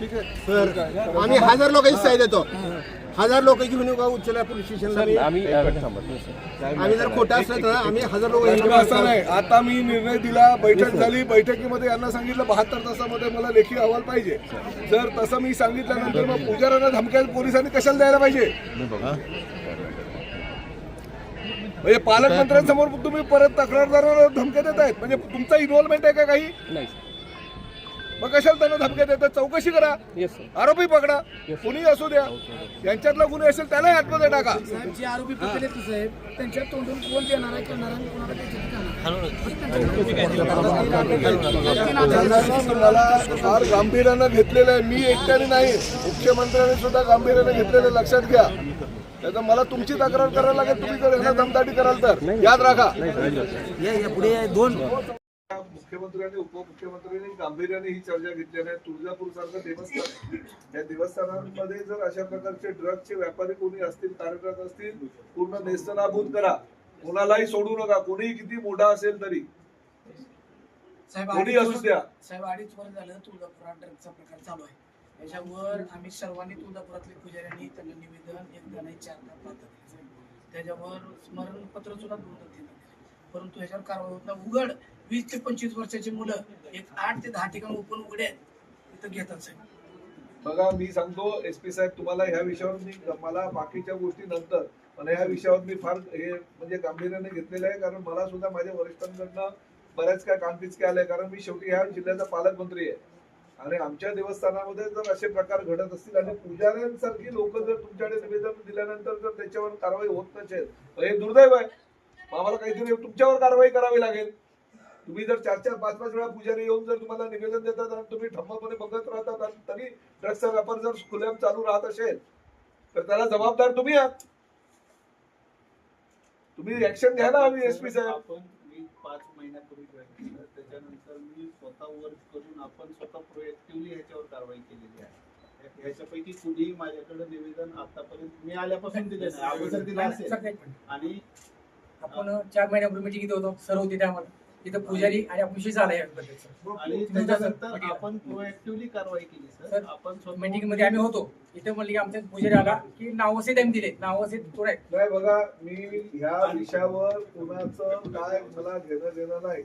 ठीक आहे. तर आम्ही हजार लोकांची सहाय्य देतो. हजार लोक घेऊन येऊ का पोलीस स्टेशनला? आम्ही. आम्ही जर खोटं असलं तर आम्ही हजार लोक असं नाही. आता मी निर्णय दिला बैठक झाली. बैठकीमध्ये यांना सांगितलं बहात्तर तासामध्ये मला लेखी अहवाल पाहिजे. जर तसं मी सांगितल्यानंतर मग पुजाऱ्यांना धमक्या पोलिसांनी कशाला द्यायला पाहिजे? म्हणजे पालकमंत्र्यांसमोर तुम्ही परत तक्रारदाराला धमक्या देत आहेत म्हणजे तुमचा इन्व्हॉल्वमेंट आहे का काही? नाही मग कशाला त्यांना धमक्या देतात चौकशी करा. येस सर आरोपी पकडा. कुणीही असू द्या. यांच्यातला गुन्हे असेल त्यालाही आतमध्ये टाका. जे आरोपी पकडले तू साहेब त्यांच्या तोंडून कोण देणार आहे करणार आहे कोणाला त्याची मला फार गांभीर्यानं घेतलेलं आहे. मी एकट्याने नाही. मुख्यमंत्र्यांनी सुद्धा गांभीर्यानं घेतलेलं लक्षात घ्या. त्याचं मला तुमची तक्रार करायला लागेल. तुम्ही जर यांना दमदाटी कराल तर. याद राखा. पुढे दोन मुख्यमंत्र्यांनी उपमुख्यमंत्र्यांनी गांभीर्याने ही चर्चा घेतलेली आहे तुळजापूर सारखं देवस्थान. या देवस्थानांमध्ये जर अशा प्रकारचे ड्रग्जचे व्यापारी कोणी असतील कार्यरत असतील पूर्ण नेस्तनाभूत करा. कोणालाही सोडू नका. कोणीही किती मोठा असेल तरी. साहेब कोणी असू द्या. साहेब अडीच वर्ष झालं तुळजापुरात ड्रगचा प्रकार चालू आहे. त्याच्यावर आम्ही सर्वांनी तुळजापुरातल्या पुजाऱ्यांनी त्यांना निवेदन दिले साहेब. त्याच्यावर स्मरणपत्र सुद्धा दोन परंतु ह्याच्यावर कारवाई होत नाही. उघड वीस ते पंचवीस वर्षाची मुलं एक आठ ते दहा ठिकाण ओपन उघडे आहेत तिथं घेतात साहेब. बघा मी सांगतो एस पी साहेब तुम्हाला ह्या विषयावर मी मला बाकीच्या गोष्टी नंतर पण ह्या विषयावर मी फार हे म्हणजे गांभीर्याने घेतलेलं आहे कारण मला सुद्धा माझ्या वरिष्ठांकडनं बऱ्याच काय कानपिचके आले कारण मी शेवटी ह्या जिल्ह्याचा पालकमंत्री आहे. आणि आमच्या देवस्थानामध्ये जर असे प्रकार घडत असतील आणि पुजाऱ्यांसारखी लोक जर तुमच्याकडे निवेदन दिल्यानंतर जर त्याच्यावर कारवाई होत नसेल तर हे दुर्दैव आहे. आम्हाला काहीतरी तुमच्यावर कारवाई करावी लागेल. तुम्ही जर चार चार पाच पाच वेळा पुजारी येऊन जर तुम्हाला निवेदन देतात आणि तुम्ही ठम्मपणे बघत राहतात आणि तरी ड्रग्सचा व्यापार जर खुलेआम चालू राहत असेल तर त्याला जबाबदार तुम्ही आहात. तुम्ही ऍक्शन घ्या ना हवी एस पी साहेब. आपण मी पाच महिन्यापूर्वी जॉईन केलं त्याच्यानंतर मी स्वतः वर्क करून आपण स्वतः प्रोएक्टिव्हली ह्याच्यावर कारवाई केलेली आहे. ह्याच्यापैकी कुणीही माझ्याकडे निवेदन आतापर्यंत मी आल्यापासून दिले नाही अगोदर दिलं असेल. आणि आपण चार महिन्यापूर्वी मिटिंग घेत होतो? सर होते त्यामध्ये तिथं पुजारी आणि आपण विषय झाला याबद्दल आणि त्याच्यानंतर आपण प्रोएक्टिव्हली कारवाई केली सर. सर, आपण स्वतः- मीटिंगमध्ये आम्ही होतो. इथं म्हणले की आमच्या पुजारी आला की नावसे त्यांनी दिले नावसे थोडे नाही बघा मी ह्या विषयावर कुणाचं काय मला घेणं देणं नाही.